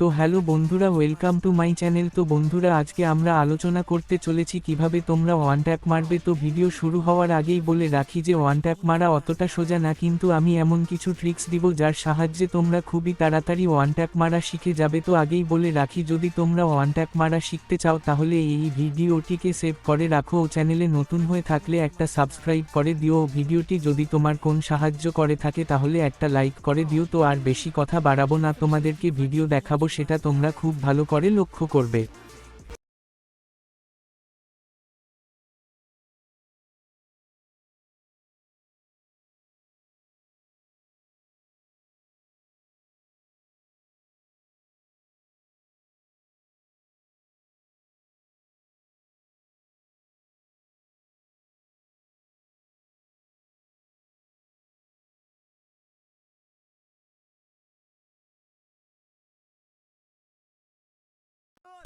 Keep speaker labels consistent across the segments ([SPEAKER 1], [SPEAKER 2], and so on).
[SPEAKER 1] তো হ্যালো বন্ধুরা welcome to my channel তো বন্ধুরা, আজকে আমরা আলোচনা করতে চলেছি কীভাবে তোমরা ওয়ান ট্যাপ মারবে। তো ভিডিও শুরু হওয়ার আগেই বলে রাখি যে ওয়ান ট্যাপ মারা অতটা সোজা না, কিন্তু আমি এমন কিছু ট্রিক্স দিব যার সাহায্যে তোমরা খুবই তাড়াতাড়ি ওয়ান ট্যাপ মারা শিখে যাবে। তো আগেই বলে রাখি, যদি তোমরা ওয়ান ট্যাপ মারা শিখতে চাও, তাহলে এই ভিডিওটিকে সেভ করে রাখো ও চ্যানেলে নতুন হয়ে থাকলে একটা সাবস্ক্রাইব করে দিও। ভিডিওটি যদি তোমার কোন সাহায্য করে থাকে, তাহলে একটা লাইক করে দিও। তো আর বেশি কথা বাড়াবো না, তোমাদেরকে ভিডিও দেখাবো সেটা তোমরা খুব ভালো করে লক্ষ্য করবে।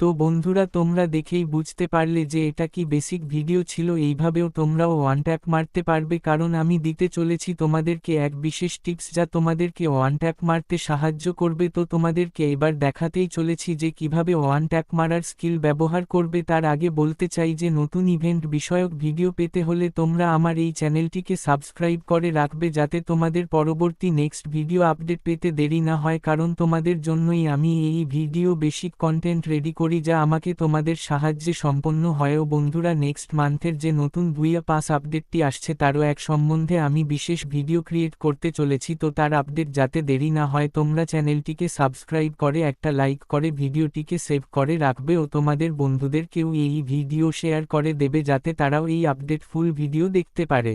[SPEAKER 1] তো বন্ধুরা তোমরা দেখেই বুঝতে পারলে যে এটা কি বেসিক ভিডিও ছিল, এইভাবেও তোমরাও ওয়ান ট্যাপ মারতে পারবে। কারণ আমি দিতে চলেছি তোমাদেরকে এক বিশেষ টিপস যা তোমাদেরকে ওয়ান ট্যাপ মারতে সাহায্য করবে। তো তোমাদেরকে এবার দেখাতেই চলেছি যে কীভাবে ওয়ান ট্যাপ মারার স্কিল ব্যবহার করবে। তার আগে বলতে চাই যে নতুন ইভেন্ট বিষয়ক ভিডিও পেতে হলে তোমরা আমার এই চ্যানেলটিকে সাবস্ক্রাইব করে রাখবে যাতে তোমাদের পরবর্তী নেক্সট ভিডিও আপডেট পেতে দেরি না হয়। কারণ তোমাদের জন্যই আমি এই ভিডিও বেসিক কন্টেন্ট রেডি করি যা আমাকে তোমাদের সাহায্যে সম্পন্ন হয়। ও বন্ধুরা নেক্সট মান্থের যে নতুন ভুইয়া পাস আপডেটটি আসছে, তারও এক সম্বন্ধে আমি বিশেষ ভিডিও ক্রিয়েট করতে চলেছি। তো তার আপডেট যাতে দেরি না হয়, তোমরা চ্যানেলটিকে সাবস্ক্রাইব করে, একটা লাইক করে, ভিডিওটিকে সেভ করে রাখবে। ও তোমাদের বন্ধুদের কেউ এই ভিডিও শেয়ার করে দেবে, যাতে তারাও এই আপডেট ফুল ভিডিও দেখতে পারে।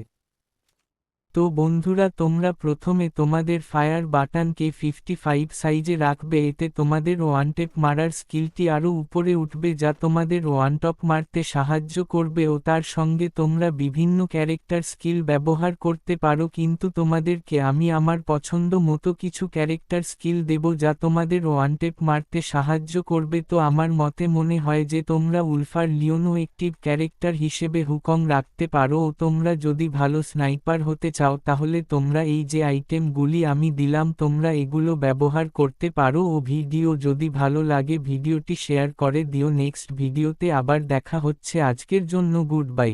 [SPEAKER 1] তো বন্ধুরা, তোমরা প্রথমে তোমাদের ফায়ার বাটানকে ফিফটি ফাইভ সাইজে রাখবে, এতে তোমাদের ওয়ানটেপ মারার স্কিলটি আরও উপরে উঠবে যা তোমাদের ওয়ানটপ মারতে সাহায্য করবে ও তার সঙ্গে তোমরা বিভিন্ন ক্যারেক্টার স্কিল ব্যবহার করতে পারো, কিন্তু তোমাদেরকে আমি আমার পছন্দ মতো কিছু ক্যারেক্টার স্কিল দেব যা তোমাদের ওয়ানটেপ মারতে সাহায্য করবে। তো আমার মতে মনে হয় যে তোমরা উলফার লিওনো একটি ক্যারেক্টার হিসেবে হুকং রাখতে পারো ও তোমরা যদি ভালো স্নাইপার হতে চাও, তাহলে তোমরা এই যে আইটেমগুলি আমি দিলাম, তোমরা এগুলো ব্যবহার করতে পারো ও ভিডিও যদি ভালো লাগে ভিডিওটি শেয়ার করে দিও। নেক্সট ভিডিওতে আবার দেখা হচ্ছে। আজকের জন্য গুড বাই।